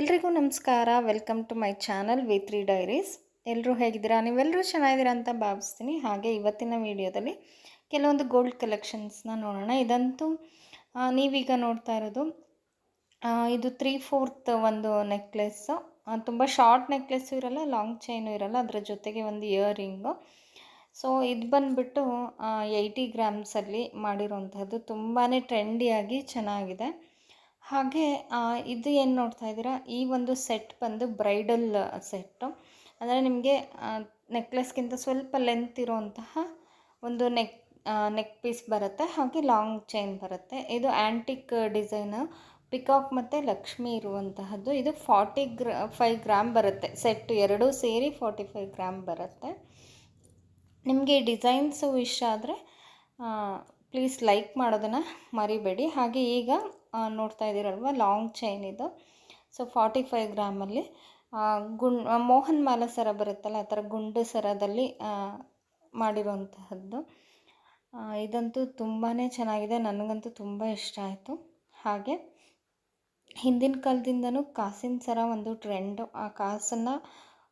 ಎಲ್ರಿಗೂ ನಮಸ್ಕಾರ. Welcome to my channel V three diaries ಎಲ್ಲರೂ ಹೇಗಿದ್ದೀರಾ? ನೀವೆಲ್ಲರೂ ಚೆನ್ನಾಗಿದ್ದೀರಾ ಅಂತ ಭಾವಿಸ್ತೀನಿ. ಹಾಗೆ ಇವತ್ತಿನ ವಿಡಿಯೋದಲ್ಲಿ ಕೆಲವೊಂದು ಗೋಲ್ಡ್ ಕಲೆಕ್ಷನ್ಸ್ನ ನೋಡೋಣ. ಇದಂತೂ ನೀವೀಗ ನೋಡ್ತಾ ಇರೋದು ಇದು ತ್ರೀ ಫೋರ್ತ್ ಒಂದು ನೆಕ್ಲೆಸ್ಸು ತುಂಬ ಶಾರ್ಟ್ ನೆಕ್ಲೆಸ್ಸು ಇರಲ್ಲ ಲಾಂಗ್ ಚೈನು ಇರಲ್ಲ, ಅದರ ಜೊತೆಗೆ ಒಂದು ಇಯರಿಂಗು ಸೊ ಇದು ಬಂದುಬಿಟ್ಟು ಏಯ್ಟಿ ಗ್ರಾಮ್ಸಲ್ಲಿ ಮಾಡಿರೋಂಥದ್ದು ತುಂಬಾ ಟ್ರೆಂಡಿಯಾಗಿ ಚೆನ್ನಾಗಿದೆ. ಹಾಗೆ ಇದು ಏನು ನೋಡ್ತಾ ಇದ್ದೀರಾ? ಈ ಒಂದು ಸೆಟ್ ಬಂದು ಬ್ರೈಡಲ್ ಸೆಟ್ಟು ಅಂದರೆ ನಿಮಗೆ ನೆಕ್ಲೆಸ್ಗಿಂತ ಸ್ವಲ್ಪ ಲೆಂತ್ ಇರುವಂತಹ ಒಂದು ನೆಕ್ ನೆಕ್ ಪೀಸ್ ಬರುತ್ತೆ, ಹಾಗೆ ಲಾಂಗ್ ಚೈನ್ ಬರುತ್ತೆ. ಇದು ಆ್ಯಂಟಿಕ್ ಡಿಸೈನ್ ಪಿಕಾಕ್ ಮತ್ತು ಲಕ್ಷ್ಮಿ ಇರುವಂತಹದ್ದು. ಇದು ಫಾರ್ಟಿ ಗ್ರ ಫೈವ್ ಗ್ರಾಮ್ ಬರುತ್ತೆ. ಸೆಟ್ ಎರಡೂ ಸೇರಿ ಫಾರ್ಟಿ ಫೈವ್ ಗ್ರಾಮ್ ಬರುತ್ತೆ. ನಿಮಗೆ ಡಿಸೈನ್ಸು ವಿಶ್ ಆದರೆ ಪ್ಲೀಸ್ ಲೈಕ್ ಮಾಡೋದನ್ನು ಮರಿಬೇಡಿ. ಹಾಗೆ ಈಗ ನೋಡ್ತಾ ಇದ್ದೀರಲ್ವ? ಲಾಂಗ್ ಚೈನ್ ಇದು. ಸೊ ಫಾರ್ಟಿ ಫೈವ್ ಗ್ರಾಮಲ್ಲಿ ಗುಂಡ್ ಮೋಹನ್ ಮಾಲ ಸರ ಬರುತ್ತಲ್ಲ, ಆ ಥರ ಗುಂಡು ಸರದಲ್ಲಿ ಮಾಡಿರುವಂತಹದ್ದು. ಇದಂತೂ ತುಂಬಾ ಚೆನ್ನಾಗಿದೆ, ನನಗಂತೂ ತುಂಬ ಇಷ್ಟ ಆಯಿತು. ಹಾಗೆ, ಹಿಂದಿನ ಕಾಲದಿಂದನೂ ಕಾಸಿನ ಸರ ಒಂದು ಟ್ರೆಂಡು ಆ, ಕಾಸನ್ನು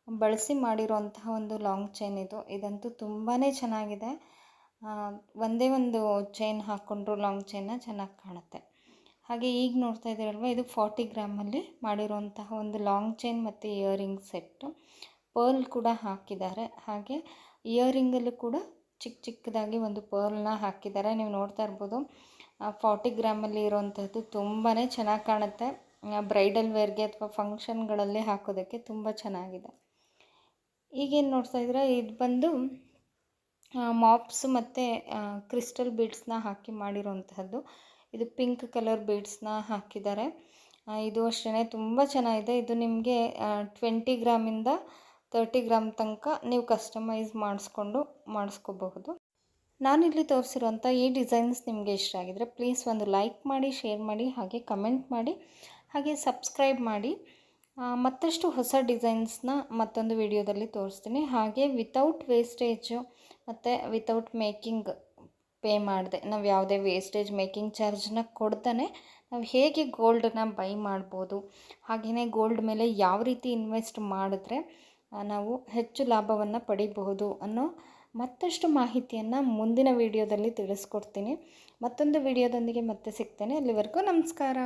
ಬಳಸಿ ಮಾಡಿರುವಂತಹ ಒಂದು ಲಾಂಗ್ ಚೈನ್ ಇದು. ಇದಂತೂ ತುಂಬಾ ಚೆನ್ನಾಗಿದೆ. ಒಂದೇ ಒಂದು ಚೈನ್ ಹಾಕ್ಕೊಂಡ್ರು ಲಾಂಗ್ ಚೈನ ಚೆನ್ನಾಗಿ ಕಾಣುತ್ತೆ. ಹಾಗೆ ಈಗ ನೋಡ್ತಾ ಇದ್ದೀರಲ್ವ, ಇದು ಫಾರ್ಟಿ ಗ್ರಾಮಲ್ಲಿ ಮಾಡಿರುವಂತಹ ಒಂದು ಲಾಂಗ್ ಚೈನ್ ಮತ್ತು ಇಯರಿಂಗ್ ಸೆಟ್ಟು ಪರ್ಲ್ ಕೂಡ ಹಾಕಿದ್ದಾರೆ. ಹಾಗೆ ಇಯರಿಂಗಲ್ಲೂ ಕೂಡ ಚಿಕ್ಕ ಚಿಕ್ಕದಾಗಿ ಒಂದು ಪರ್ಲ್ನ ಹಾಕಿದ್ದಾರೆ. ನೀವು ನೋಡ್ತಾ ಇರ್ಬೋದು ಫಾರ್ಟಿ ಗ್ರಾಮಲ್ಲಿ ಇರೋವಂಥದ್ದು ತುಂಬಾ ಚೆನ್ನಾಗಿ ಕಾಣುತ್ತೆ. ಬ್ರೈಡಲ್ ವೇರ್ಗೆ ಅಥವಾ ಫಂಕ್ಷನ್ಗಳಲ್ಲಿ ಹಾಕೋದಕ್ಕೆ ತುಂಬ ಚೆನ್ನಾಗಿದೆ. ಈಗೇನು ನೋಡ್ತಾ ಇದ್ರೆ ಇದು ಬಂದು ಮಾಪ್ಸ್ ಮತ್ತು ಕ್ರಿಸ್ಟಲ್ ಬೀಡ್ಸ್ನ ಹಾಕಿ ಮಾಡಿರೋಂತಹದ್ದು ಇದು ಪಿಂಕ್ ಕಲರ್ ಬೀಡ್ಸ್ನ ಹಾಕಿದ್ದಾರೆ. ಇದು ಅಷ್ಟೇ ತುಂಬ ಚೆನ್ನಾಗಿದೆ. ಇದು ನಿಮಗೆ ಟ್ವೆಂಟಿ ಗ್ರಾಮಿಂದ ತರ್ಟಿ ಗ್ರಾಮ್ ತನಕ ನೀವು ಕಸ್ಟಮೈಸ್ ಮಾಡಿಸ್ಕೊಂಡು ಮಾಡಿಸ್ಕೋಬಹುದು. ನಾನಿಲ್ಲಿ ತೋರಿಸಿರುವಂಥ ಈ ಡಿಸೈನ್ಸ್ ನಿಮಗೆ ಇಷ್ಟ ಆಗಿದ್ರೆ ಪ್ಲೀಸ್ ಒಂದು ಲೈಕ್ ಮಾಡಿ, ಶೇರ್ ಮಾಡಿ, ಹಾಗೆ ಕಮೆಂಟ್ ಮಾಡಿ, ಹಾಗೆ ಸಬ್ಸ್ಕ್ರೈಬ್ ಮಾಡಿ. ಮತ್ತಷ್ಟು ಹೊಸ ಡಿಸೈನ್ಸ್ನ ಮತ್ತೊಂದು ವಿಡಿಯೋದಲ್ಲಿ ತೋರಿಸ್ತೀನಿ. ಹಾಗೆ ವಿತೌಟ್ ವೇಸ್ಟೇಜು ಮತ್ತು ವಿತೌಟ್ ಮೇಕಿಂಗ್ ಪೇ ಮಾಡಿದೆ. ನಾವು ಯಾವುದೇ ವೇಸ್ಟೇಜ್ ಮೇಕಿಂಗ್ ಚಾರ್ಜನ್ನ ಕೊಡ್ತಾನೆ ನಾವು ಹೇಗೆ ಗೋಲ್ಡನ್ನ ಬೈ ಮಾಡ್ಬೋದು. ಹಾಗೆಯೇ ಗೋಲ್ಡ್ ಮೇಲೆ ಯಾವ ರೀತಿ ಇನ್ವೆಸ್ಟ್ ಮಾಡಿದ್ರೆ ನಾವು ಹೆಚ್ಚು ಲಾಭವನ್ನು ಪಡಿಬಹುದು ಅನ್ನೋ ಮತ್ತಷ್ಟು ಮಾಹಿತಿಯನ್ನು ಮುಂದಿನ ವಿಡಿಯೋದಲ್ಲಿ ತಿಳಿಸ್ಕೊಡ್ತೀನಿ. ಮತ್ತೊಂದು ವಿಡಿಯೋದೊಂದಿಗೆ ಮತ್ತೆ ಸಿಗ್ತೇನೆ. ಅಲ್ಲಿವರೆಗೂ ನಮಸ್ಕಾರ.